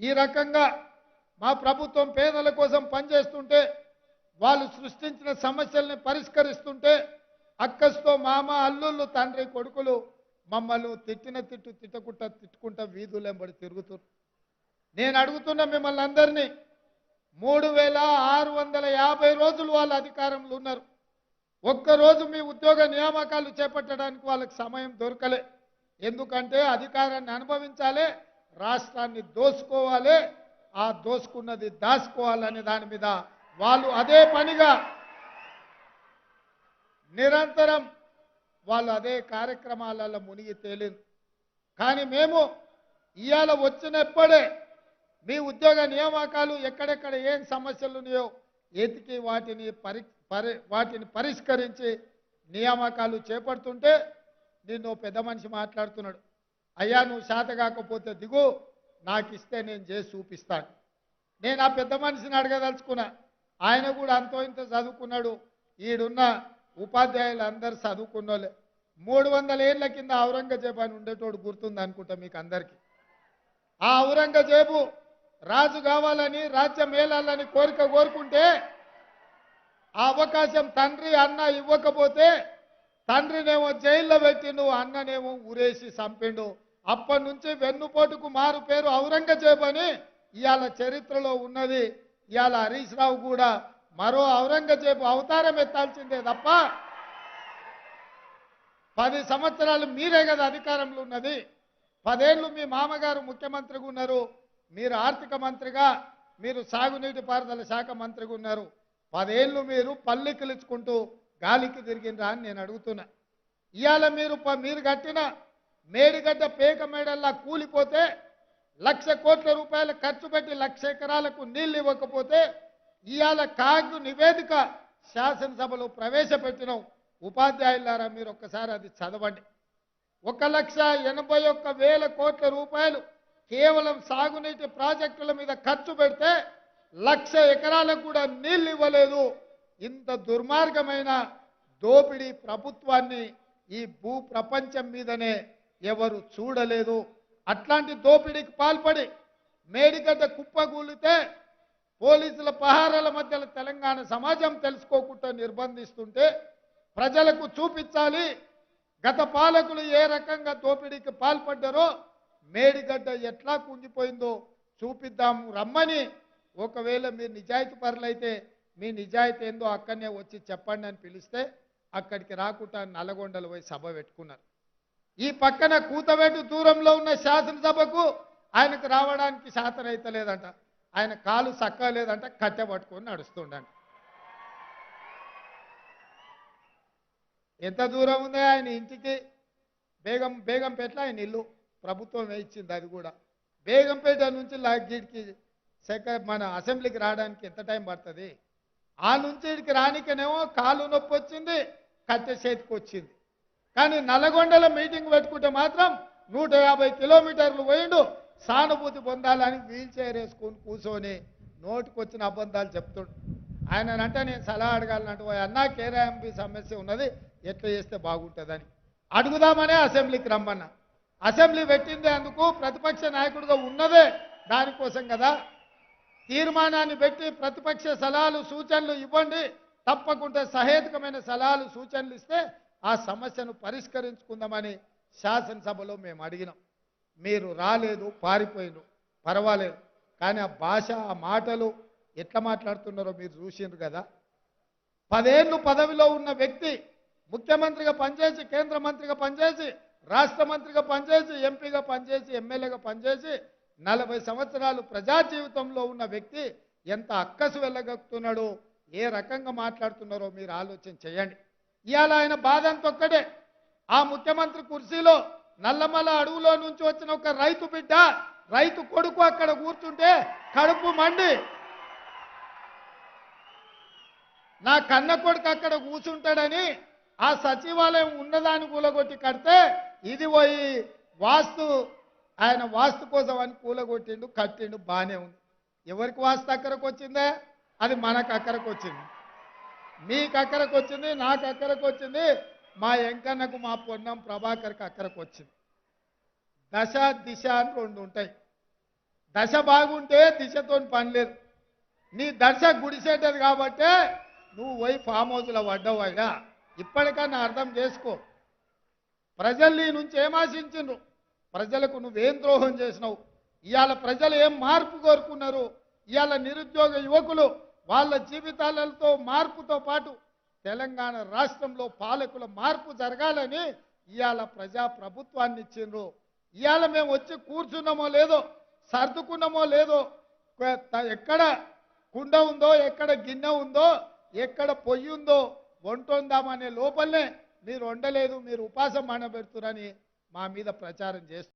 ఈ రకంగా మా ప్రభుత్వం పేదల కోసం పనిచేస్తుంటే వాళ్ళు సృష్టించిన సమస్యల్ని పరిష్కరిస్తుంటే అక్కస్తో మామ అల్లుళ్ళు తండ్రి కొడుకులు మమ్మల్ని తిట్టిన తిట్టు తిట్టకుండా తిట్టుకుంటా వీధులెంబడి తిరుగుతున్నారు నేను అడుగుతున్న మిమ్మల్ని అందరినీ మూడు వేల ఆరు వందల యాభై రోజులు వాళ్ళ అధికారంలో ఉన్నారు. ఒక్కరోజు మీ ఉద్యోగ నియామకాలు చేపట్టడానికి వాళ్ళకి సమయం దొరకలే. ఎందుకంటే అధికారాన్ని అనుభవించాలి రాష్ట్రాన్ని దోసుకోవాలి ఆ దోసుకున్నది దాచుకోవాలనే దాని మీద వాళ్ళు అదే పనిగా నిరంతరం వాళ్ళు అదే కార్యక్రమాలలో మునిగి తేలింది కానీ మేము ఇవాళ వచ్చినప్పుడే మీ ఉద్యోగ నియామకాలు ఎక్కడెక్కడ ఏం సమస్యలు ఉన్నాయో ఎతికి వాటిని పరి పరి వాటిని పరిష్కరించి నియామకాలు చేపడుతుంటే నిన్ను పెద్ద మనిషి మాట్లాడుతున్నాడు. అయ్యా నువ్వు శాత కాకపోతే దిగు నాకు ఇస్తే నేను చేసి చూపిస్తాను. నేను ఆ పెద్ద మనిషిని అడగదలుచుకున్నా. ఆయన కూడా అంతో ఇంత చదువుకున్నాడు. ఈడున్న ఉపాధ్యాయులు అందరు చదువుకున్నోళ్ళే. మూడు వందల ఏళ్ళ కింద ఔరంగజేబు అని ఉండేటోడు గుర్తుంది అనుకుంటా మీకు అందరికీ. ఆ ఔరంగజేబు రాజు కావాలని రాజ్యం ఏలాలని కోరిక కోరుకుంటే ఆ అవకాశం తండ్రి అన్న ఇవ్వకపోతే తండ్రినేమో జైల్లో పెట్టిండు అన్ననేమో ఊరేసి చంపిండు. అప్పటి నుంచి వెన్నుపోటుకు మారు పేరు ఔరంగజేబు అని ఇవాళ చరిత్రలో ఉన్నది. ఇవాళ హరీష్ రావు కూడా మరో ఔరంగజేబు అవతారం ఎత్తాల్సిందే తప్ప పది సంవత్సరాలు మీరే కదా అధికారంలో ఉన్నది. పదేళ్ళు మీ మామగారు ముఖ్యమంత్రిగా ఉన్నారు. మీరు ఆర్థిక మంత్రిగా మీరు సాగునీటి పారుదల శాఖ మంత్రిగా ఉన్నారు. పదేళ్ళు మీరు పల్లెకిలుచుకుంటూ గాలికి తిరిగినరా అని నేను అడుగుతున్నా. ఇవాళ మీరు మీరు కట్టిన మేడిగడ్డ పేక మేడల్లా కూలిపోతే లక్ష కోట్ల రూపాయలు ఖర్చు పెట్టి లక్ష ఎకరాలకు నీళ్ళు ఇవ్వకపోతే ఇవాళ కాగు నివేదిక శాసనసభలో ప్రవేశపెట్టినాం. ఉపాధ్యాయులారా మీరు ఒక్కసారి అది చదవండి. ఒక లక్ష ఎనభై ఒక్క వేల కోట్ల రూపాయలు కేవలం సాగునీటి ప్రాజెక్టుల మీద ఖర్చు పెడితే లక్ష ఎకరాలకు కూడా నీళ్ళు ఇవ్వలేదు. ఇంత దుర్మార్గమైన దోపిడీ ప్రభుత్వాన్ని ఈ భూ ప్రపంచం మీదనే ఎవరు చూడలేదు. అట్లాంటి దోపిడీకి పాల్పడి మేడిగడ్డ కుప్పగూలితే పోలీసుల పహారాల మధ్యలో తెలంగాణ సమాజం తెలుసుకోకుండా నిర్బంధిస్తుంటే ప్రజలకు చూపించాలి గత పాలకులు ఏ రకంగా దోపిడీకి పాల్పడ్డారో మేడిగడ్డ ఎట్లా కుంగిపోయిందో చూపిద్దాము రమ్మని. ఒకవేళ మీరు నిజాయితీ పరులైతే మీ నిజాయితీ ఏందో అక్కడనే వచ్చి చెప్పండి అని పిలిస్తే అక్కడికి రాకుండా నల్లగొండలు పోయి సభ పెట్టుకున్నారు. ఈ పక్కన కూతవేటు దూరంలో ఉన్న శాసనసభకు ఆయనకు రావడానికి శాతం అయితే లేదంట. ఆయన కాలు సక్కలేదంట కట్టె పట్టుకొని నడుస్తుండంట. ఎంత దూరం ఉంది ఆయన ఇంటికి బేగం బేగంపేట ఆయన ఇల్లు ప్రభుత్వం ఇచ్చింది అది కూడా. బేగంపేట నుంచి లాగిడికి సెక మన అసెంబ్లీకి రావడానికి ఎంత టైం పడుతుంది? ఆ నుంచి ఇక్కడికి రానికనేమో కాలు నొప్పి వచ్చింది కట్టె చేతికి వచ్చింది. కానీ నల్లగొండలో మీటింగ్ పెట్టుకుంటే మాత్రం నూట యాభై కిలోమీటర్లు పోయిండు సానుభూతి పొందాలని వీల్ చైర్ వేసుకొని కూర్చొని నోటికొచ్చిన అబద్ధాలు చెప్తుండు. ఆయన అంటే నేను సలహా అడగాలంటే "ఓ అన్నా కేరాఎంపీ సమస్య ఉన్నది ఎట్లా చేస్తే బాగుంటుందని? అడుగుదామనే అసెంబ్లీకి రమ్మన్నా. అసెంబ్లీ పెట్టింది అందుకు ప్రతిపక్ష నాయకుడిగా ఉన్నదే దానికోసం కదా తీర్మానాన్ని పెట్టి ప్రతిపక్ష సలహాలు సూచనలు ఇవ్వండి. తప్పకుండా సహేతుకమైన సలహాలు సూచనలు ఇస్తే ఆ సమస్యను పరిష్కరించుకుందామని శాసనసభలో మేము అడిగినాం. మీరు రాలేదు పారిపోయినారు పర్వాలేదు. కానీ ఆ భాష ఆ మాటలు ఎట్లా మాట్లాడుతున్నారో మీరు చూసిండ్రు కదా. పదేళ్ళు పదవిలో ఉన్న వ్యక్తి ముఖ్యమంత్రిగా పనిచేసి కేంద్ర మంత్రిగా పనిచేసి రాష్ట్ర మంత్రిగా పనిచేసి ఎంపీగా పనిచేసి ఎమ్మెల్యేగా పనిచేసి నలభై సంవత్సరాలు ప్రజా జీవితంలో ఉన్న వ్యక్తి ఎంత అక్కసు వెళ్ళగక్కుతున్నాడో ఏ రకంగా మాట్లాడుతున్నారో మీరు ఆలోచన చేయండి. ఇవాళ ఆయన బాధ అంత ఆ ముఖ్యమంత్రి కుర్చీలో నల్లమల అడవులో నుంచి వచ్చిన ఒక రైతు బిడ్డ రైతు కొడుకు అక్కడ కూర్చుంటే కడుపు మండి. నా కన్న కొడుకు అక్కడ కూర్చుంటాడని ఆ సచివాలయం ఉన్నదాన్ని కూలగొట్టి కడితే ఇది పోయి వాస్తు ఆయన వాస్తు కోసం అని కూలగొట్టిండు కట్టిండు బాగానే ఉంది. ఎవరికి వాస్తు అక్కడికి వచ్చిందే అది మనకు అక్కడికి వచ్చింది మీకు అక్కడికి వచ్చింది నాకు అక్కడికి వచ్చింది మా ఎంకన్నకు మా పొన్నం ప్రభాకర్కి అక్కడికి వచ్చింది దశ దిశ అని రెండు ఉంటాయి. దశ బాగుంటే దిశతో పని లేదు. నీ దశ గుడిసేటది కాబట్టే నువ్వు పోయి ఫామ్ హౌస్లో పడ్డావు అయినా. ఇప్పటికన్నా అర్థం చేసుకో. ప్రజలు నీ నుంచి ఏమాశించు ప్రజలకు నువ్వేం ద్రోహం చేసినావు? ఇవాళ ప్రజలు ఏం మార్పు కోరుకున్నారు? ఇవాళ నిరుద్యోగ యువకులు వాళ్ళ జీవితాలతో మార్పుతో పాటు తెలంగాణ రాష్ట్రంలో పాలకుల మార్పు జరగాలని ఇవాళ ప్రజా ప్రభుత్వాన్ని ఇచ్చిండ్రు. ఇవాళ మేము వచ్చి కూర్చున్నామో లేదో సర్దుకున్నామో లేదో ఎక్కడ కుండ ఉందో ఎక్కడ గిన్నె ఉందో ఎక్కడ పొయ్యి ఉందో వంటొందామనే లోపలనే మీరు వండలేదు మీరు ఉపాసం మానబెడుతురని మా మీద ప్రచారం చేస్తారు